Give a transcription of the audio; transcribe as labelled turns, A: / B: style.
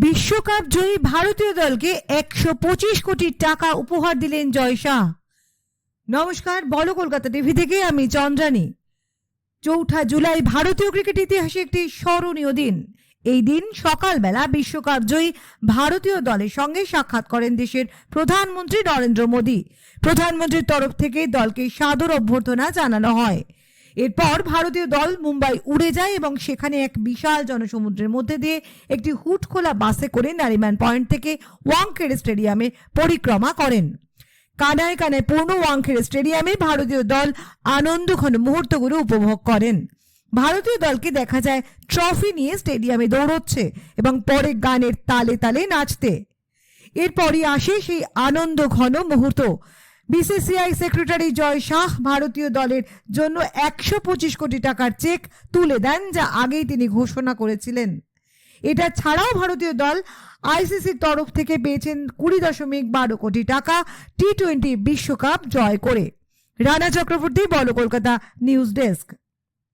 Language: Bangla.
A: বিশ্বকাপ জয়ী ভারতীয় দলকে একশো পঁচিশ কোটি টাকা উপহার দিলেন জয় শাহ। নমস্কার, বলো কলকাতা টিভি থেকে, আমি চন্দ্রানী। চৌঠা জুলাই ভারতীয় ক্রিকেট ইতিহাসে একটি স্মরণীয় দিন। এই দিন সকালবেলা বিশ্বকাপ জয়ী ভারতীয় দলের সঙ্গে সাক্ষাৎ করেন দেশের প্রধানমন্ত্রী নরেন্দ্র মোদী। প্রধানমন্ত্রীর তরফ থেকে দলকে সাদর অভ্যর্থনা জানানো হয়। এরপর ভারতীয় দল মুম্বাই উড়ে যায় এবং সেখানে এক বিশাল জনসমুদ্রের মধ্যে দিয়ে একটি হুট খোলা বাসে করে নারিম্যান পয়েন্ট থেকে ওয়াংখেড়ে স্টেডিয়ামে পরিক্রমা করেন। কানায় কানায় পূর্ণ ওয়াংখেড়ে স্টেডিয়ামে ভারতীয় দল আনন্দঘন মুহূর্তগুলো উপভোগ করেন। ভারতীয় দলকে দেখা যায় ট্রফি নিয়ে স্টেডিয়ামে দৌড়চ্ছে এবং পরে গানের তালে তালে নাচতে। এরপরই আসে সেই আনন্দ ঘন মুহূর্ত। বিসিসিআই সেক্রেটারি জয় শাহ ভারতীয় দলের জন্য একশো পঁচিশ কোটি টাকার চেক তুলে দেন যা আগেই তিনি ঘোষণা করেছিলেন। এটা ছাড়াও ভারতীয় দল আইসিসির তরফ থেকে পেয়েছেন কুড়ি দশমিক বারো কোটি টাকা টি টোয়েন্টি বিশ্বকাপ জয় করে। রানা চক্রবর্তী, বল কলকাতা নিউজ ডেস্ক।